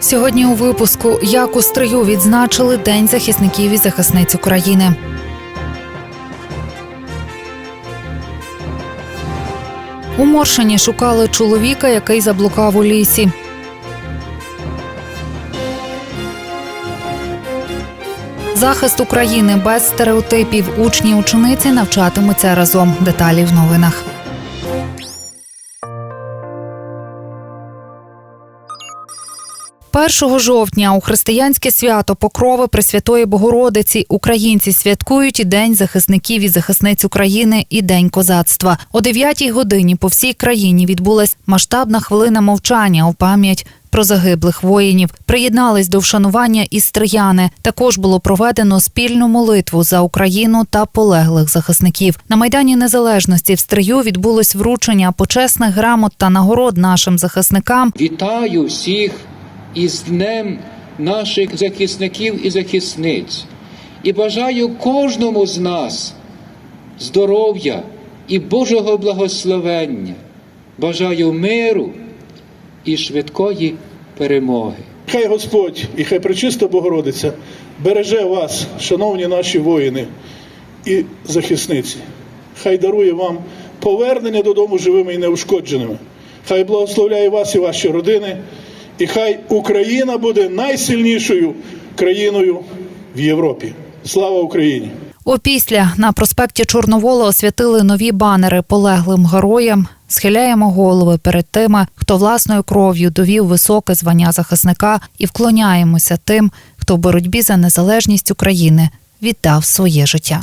Сьогодні у випуску як у стрию відзначили День захисників і захисниць України. У Моршині шукали чоловіка, який заблукав у лісі. Захист України без стереотипів. Учні учениці навчатимуться разом. Деталі в новинах. Першого жовтня у християнське свято Покрови Пресвятої Богородиці українці святкують і День захисників і захисниць України і День козацтва. О 9 годині по всій країні відбулась масштабна хвилина мовчання у пам'ять про загиблих воїнів. Приєднались до вшанування і стрияни. Також було проведено спільну молитву за Україну та полеглих захисників. На майдані Незалежності в стрию відбулось вручення почесних грамот та нагород нашим захисникам. Вітаю всіх із Днем наших захисників і захисниць і бажаю кожному з нас здоров'я і Божого благословення. Бажаю миру і швидкої перемоги. Хай Господь і хай Пречиста Богородиця береже вас, шановні наші воїни і захисниці. Хай дарує вам повернення додому живими і неушкодженими. Хай благословляє вас і ваші родини, і хай Україна буде найсильнішою країною в Європі. Слава Україні! Опісля на проспекті Чорновола освятили нові банери полеглим героям. Схиляємо голови перед тими, хто власною кров'ю довів високе звання захисника, і вклоняємося тим, хто в боротьбі за незалежність України віддав своє життя.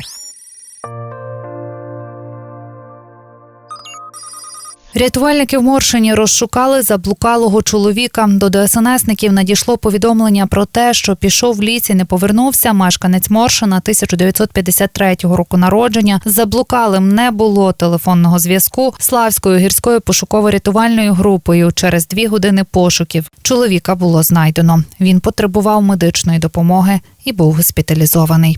Рятувальники в Моршині розшукали заблукалого чоловіка. До ДСНСників надійшло повідомлення про те, що пішов в ліс і не повернувся. Мешканець Моршина 1953 року народження. Заблукалим не було телефонного зв'язку. Славською гірською пошуково-рятувальною групою через дві години пошуків чоловіка було знайдено. Він потребував медичної допомоги і був госпіталізований.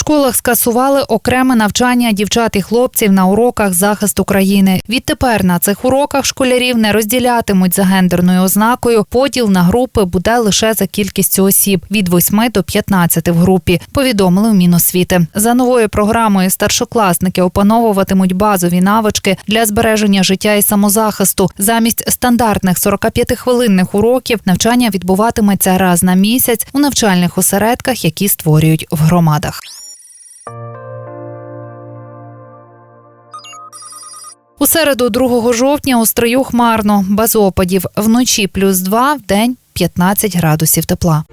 Школах скасували окреме навчання дівчат і хлопців на уроках захисту країни. Відтепер на цих уроках школярів не розділятимуть за гендерною ознакою. Поділ на групи буде лише за кількістю осіб від 8 до 15 в групі. Повідомили в Міносвіти. За новою програмою старшокласники опановуватимуть базові навички для збереження життя і самозахисту. Замість стандартних 45-хвилинних уроків навчання відбуватиметься раз на місяць у навчальних осередках, які створюють в громадах. Середу 2 жовтня у стрию хмарно, без опадів. Вночі плюс 2, в день 15 градусів тепла.